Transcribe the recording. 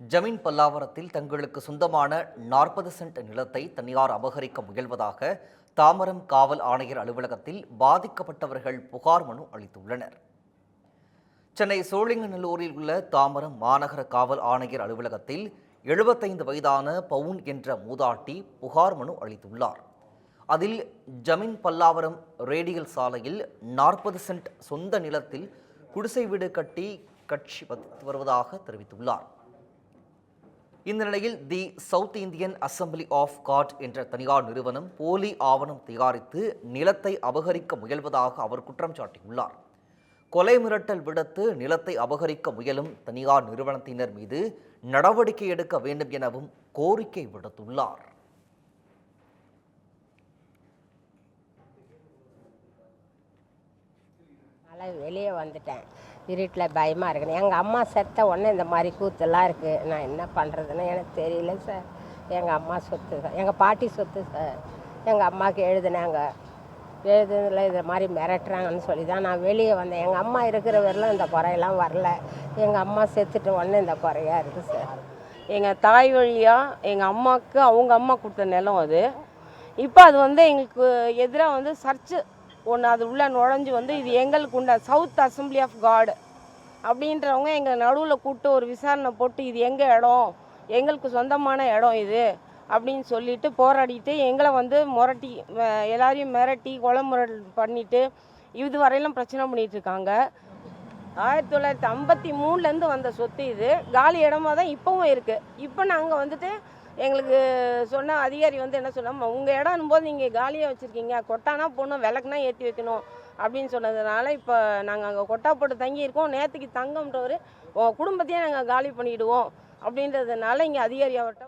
ஜமீன் பல்லாவரத்தில் தங்களுக்கு சொந்தமான நாற்பது சென்ட் நிலத்தை தனியார் அபகரிக்க முயல்வதாக தாமரம் காவல் ஆணையர் அலுவலகத்தில் பாதிக்கப்பட்டவர்கள் புகார் மனு அளித்துள்ளனர். சென்னை சோழிங்கநல்லூரில் உள்ள தாமரம் மாநகர காவல் ஆணையர் அலுவலகத்தில் எழுபத்தைந்து வயதான பவுன் என்ற மூதாட்டி புகார் மனு அளித்துள்ளார். அதில் ஜமீன் பல்லாவரம் ரேடியல் சாலையில் நாற்பது சென்ட் சொந்த நிலத்தில் குடிசை வீடு கட்டி கட்சி வருவதாக தெரிவித்துள்ளார். இந்த நிலையில் the South Indian assembly of God என்ற தனியார் நிறுவனம் போலி ஆவணம் தயாரித்து நிலத்தை அபகரிக்க முயல்வதாக அவர் குற்றம் சாட்டியுள்ளார். கொலை மிரட்டல் விடுத்து நிலத்தை அபகரிக்க முயலும் தனியார் நிறுவனத்தினர் மீது நடவடிக்கை எடுக்க வேண்டும் எனவும் கோரிக்கை விடுத்துள்ளார். அதனால் வெளியே வந்துட்டேன். இருட்டில் பயமாக இருக்கணும் எங்கள் அம்மா செத்த உடனே இந்த மாதிரி கூத்தெல்லாம் இருக்குது நான் என்ன பண்ணுறதுன்னு எனக்கு தெரியல சார். எங்கள் அம்மா சொத்து சார். எங்கள் பாட்டி சொத்து சார். எங்கள் அம்மாவுக்கு எழுதுனாங்க. எழுதுனதில் இது மாதிரி மிரட்டுறாங்கன்னு சொல்லி தான் நான் வெளியே வந்தேன். எங்கள் அம்மா இருக்கிற வரையிலும் இந்த குறையெல்லாம் வரல. எங்கள் அம்மா செத்துட்டு உடனே இந்த குறையாக இருக்குது சார். எங்கள் தாய் வழியாக எங்கள் அம்மாவுக்கு அவங்க அம்மா கொடுத்த நிலம் அது. இப்போ அது வந்து எங்களுக்கு எதிராக வந்து சர்ச்சு ஒன்று அது உள்ளே நுழைஞ்சு வந்து இது எங்களுக்கு உண்டா சவுத் அசம்பிளி ஆஃப் காடு அப்படின்றவங்க எங்களை நடுவில் கூப்பிட்டு ஒரு விசாரணை போட்டு இது எங்கள் இடம்? எங்களுக்கு சொந்தமான இடம் இது அப்படின்னு சொல்லிட்டு போராடிட்டு எங்களை வந்து முரட்டி எல்லாரையும் மிரட்டி கொலை முரட்டல் பண்ணிட்டு இது வரையிலும் பிரச்சனை பண்ணிகிட்ருக்காங்க இருக்காங்க. ஆயிரத்தி தொள்ளாயிரத்தி ஐம்பத்தி மூணுலேருந்து வந்த சொத்து இது. காலி இடமா தான் இப்போவும் இருக்குது இப்போ நாங்கள் வந்துட்டு எங்களுக்கு சொன்ன அதிகாரி வந்து என்ன சொன்னோம் உங்கள் இடம்னும் போது நீங்கள் காலியாக வச்சுருக்கீங்க. கொட்டானா போடணும் விளக்குனா ஏற்றி வைக்கணும். அப்படின்னு சொன்னதுனால இப்போ நாங்கள் அங்கே கொட்டா போட்டு தங்கியிருக்கோம். நேற்றுக்கு தங்கம்ன்றவர் உன் குடும்பத்தையே நாங்கள் காலி பண்ணிவிடுவோம் அப்படின்றதுனால இங்கே அதிகாரி அவர்கிட்ட